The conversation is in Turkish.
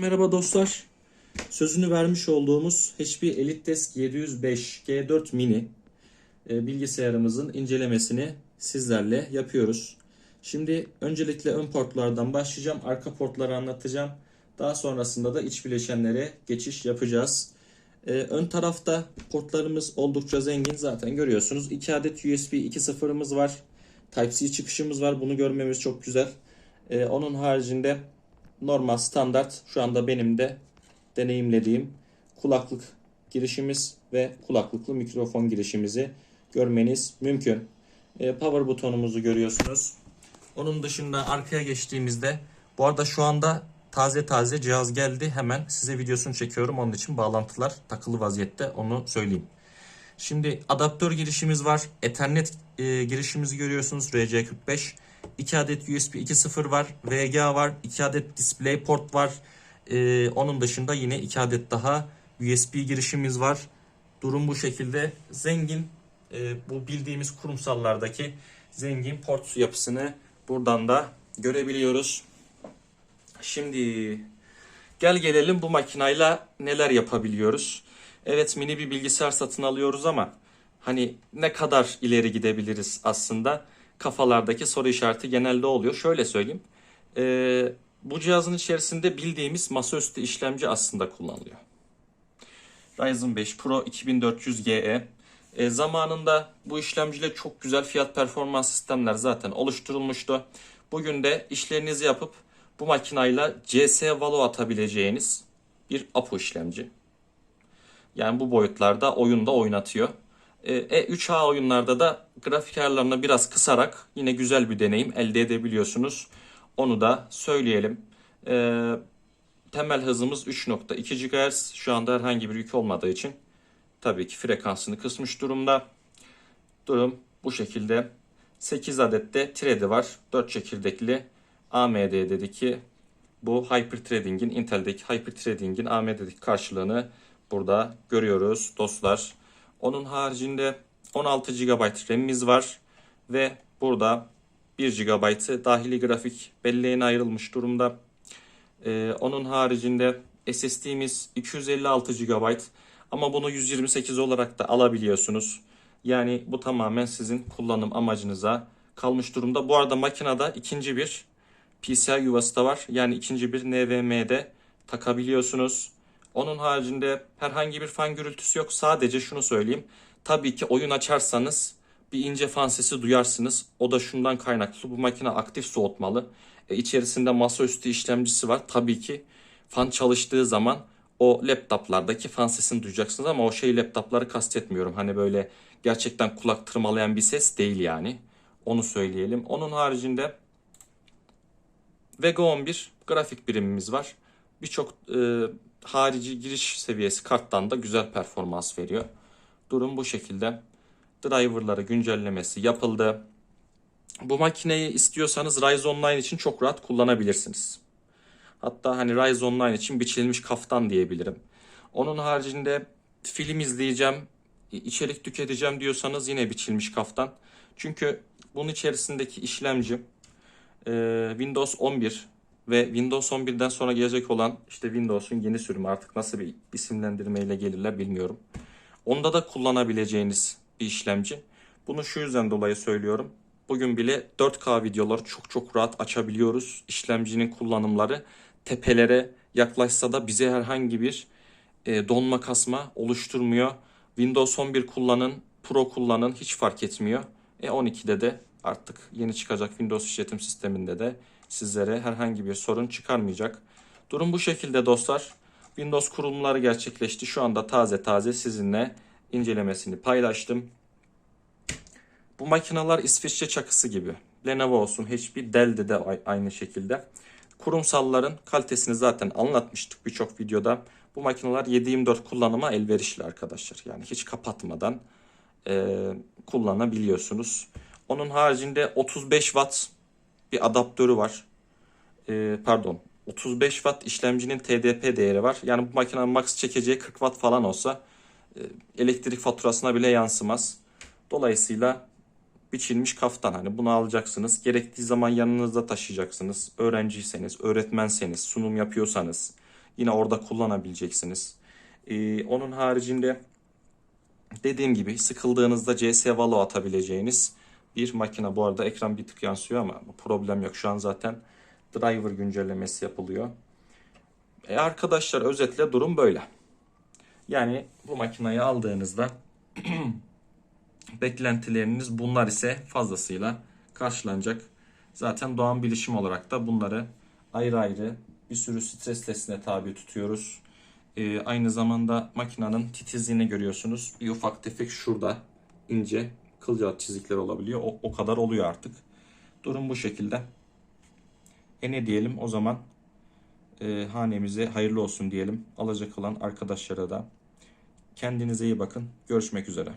Merhaba dostlar. Sözünü vermiş olduğumuz HP EliteDesk 705 G4 Mini e, bilgisayarımızın incelemesini sizlerle yapıyoruz. Şimdi öncelikle ön portlardan başlayacağım. Arka portları anlatacağım. Daha sonrasında da iç bileşenlere geçiş yapacağız. E, ön tarafta portlarımız oldukça zengin. Zaten görüyorsunuz. 2 adet USB 2.0'ımız var. Type-C çıkışımız var. Bunu görmemiz çok güzel. E, onun haricinde normal standart şu anda benim de deneyimlediğim kulaklık girişimiz ve kulaklıklı mikrofon girişimizi görmeniz mümkün. E, power butonumuzu görüyorsunuz. Onun dışında arkaya geçtiğimizde bu arada şu anda taze taze cihaz geldi. Hemen size videosunu çekiyorum. Onun için bağlantılar takılı vaziyette onu söyleyeyim. Şimdi adaptör girişimiz var. Ethernet e, girişimizi görüyorsunuz. RC45. 2 adet USB 2.0 var. VGA var. 2 adet DisplayPort var. E, onun dışında yine 2 adet daha USB girişimiz var. Durum bu şekilde. Zengin e, bu bildiğimiz kurumsallardaki zengin port yapısını buradan da görebiliyoruz. Şimdi gel gelelim bu makinayla neler yapabiliyoruz. Evet mini bir bilgisayar satın alıyoruz ama hani ne kadar ileri gidebiliriz aslında kafalardaki soru işareti genelde oluyor. Şöyle söyleyeyim. Ee, bu cihazın içerisinde bildiğimiz masaüstü işlemci aslında kullanılıyor. Ryzen 5 Pro 2400GE e, zamanında bu işlemciyle çok güzel fiyat performans sistemler zaten oluşturulmuştu. Bugün de işlerinizi yapıp bu makinayla CS Valo atabileceğiniz bir APU işlemci. Yani bu boyutlarda oyunda oynatıyor. E, E3A oyunlarda da grafik ayarlarını biraz kısarak yine güzel bir deneyim elde edebiliyorsunuz. Onu da söyleyelim. E, temel hızımız 3.2 GHz. Şu anda herhangi bir yük olmadığı için tabii ki frekansını kısmış durumda. Durum bu şekilde. 8 adet de thread'i var. 4 çekirdekli AMD dedi ki bu Hyperthreading'in Intel'deki Hyperthreading'in AMD'deki karşılığını burada görüyoruz dostlar. Onun haricinde 16 GB RAM'imiz var ve burada 1 GB dahili grafik belleğine ayrılmış durumda. Ee, onun haricinde SSD'miz 256 GB ama bunu 128 olarak da alabiliyorsunuz. Yani bu tamamen sizin kullanım amacınıza kalmış durumda. Bu arada makinede ikinci bir PCI yuvası da var. Yani ikinci bir NVMe'de takabiliyorsunuz. Onun haricinde herhangi bir fan gürültüsü yok. Sadece şunu söyleyeyim. Tabii ki oyun açarsanız bir ince fan sesi duyarsınız. O da şundan kaynaklı. Bu makine aktif soğutmalı. E, içerisinde masaüstü işlemcisi var. Tabii ki fan çalıştığı zaman o laptoplardaki fan sesini duyacaksınız ama o şey laptopları kastetmiyorum. Hani böyle gerçekten kulak tırmalayan bir ses değil yani. Onu söyleyelim. Onun haricinde Vega 11 grafik birimimiz var. Birçok e, harici giriş seviyesi karttan da güzel performans veriyor. Durum bu şekilde. Driver'ları güncellemesi yapıldı. Bu makineyi istiyorsanız Rise Online için çok rahat kullanabilirsiniz. Hatta hani Rise Online için biçilmiş kaftan diyebilirim. Onun haricinde film izleyeceğim, içerik tüketeceğim diyorsanız yine biçilmiş kaftan. Çünkü bunun içerisindeki işlemci Windows 11 ve Windows 11'den sonra gelecek olan işte Windows'un yeni sürümü artık nasıl bir isimlendirmeyle gelirler bilmiyorum. Onda da kullanabileceğiniz bir işlemci. Bunu şu yüzden dolayı söylüyorum. Bugün bile 4K videoları çok çok rahat açabiliyoruz. İşlemcinin kullanımları tepelere yaklaşsa da bize herhangi bir e, donma kasma oluşturmuyor. Windows 11 kullanın, Pro kullanın hiç fark etmiyor. E 12'de de artık yeni çıkacak Windows işletim sisteminde de sizlere herhangi bir sorun çıkarmayacak. Durum bu şekilde dostlar. Windows kurulumları gerçekleşti. Şu anda taze taze sizinle incelemesini paylaştım. Bu makineler İsviçre çakısı gibi. Lenovo olsun, HP, Dell'de de aynı şekilde. Kurumsalların kalitesini zaten anlatmıştık birçok videoda. Bu makineler 7/24 kullanıma elverişli arkadaşlar. Yani hiç kapatmadan e, kullanabiliyorsunuz. Onun haricinde 35 watt bir adaptörü var. E, pardon 35 watt işlemcinin TDP değeri var. Yani bu makinenin max çekeceği 40 watt falan olsa e, elektrik faturasına bile yansımaz. Dolayısıyla biçilmiş kaftan hani bunu alacaksınız. Gerektiği zaman yanınızda taşıyacaksınız. Öğrenciyseniz, öğretmenseniz, sunum yapıyorsanız yine orada kullanabileceksiniz. Ee, onun haricinde dediğim gibi sıkıldığınızda CS Valo atabileceğiniz bir makine. Bu arada ekran bir tık yansıyor ama problem yok. Şu an zaten driver güncellemesi yapılıyor. E arkadaşlar özetle durum böyle. Yani bu makineyi aldığınızda beklentileriniz bunlar ise fazlasıyla karşılanacak. Zaten Doğan Bilişim olarak da bunları ayrı ayrı bir sürü stres testine tabi tutuyoruz. Ee, aynı zamanda makinenin titizliğini görüyorsunuz. Bir ufak tefek şurada ince kılcal çizikler olabiliyor. O, o kadar oluyor artık. Durum bu şekilde. E ne diyelim o zaman e, hanemize hayırlı olsun diyelim. Alacak olan arkadaşlara da kendinize iyi bakın. Görüşmek üzere.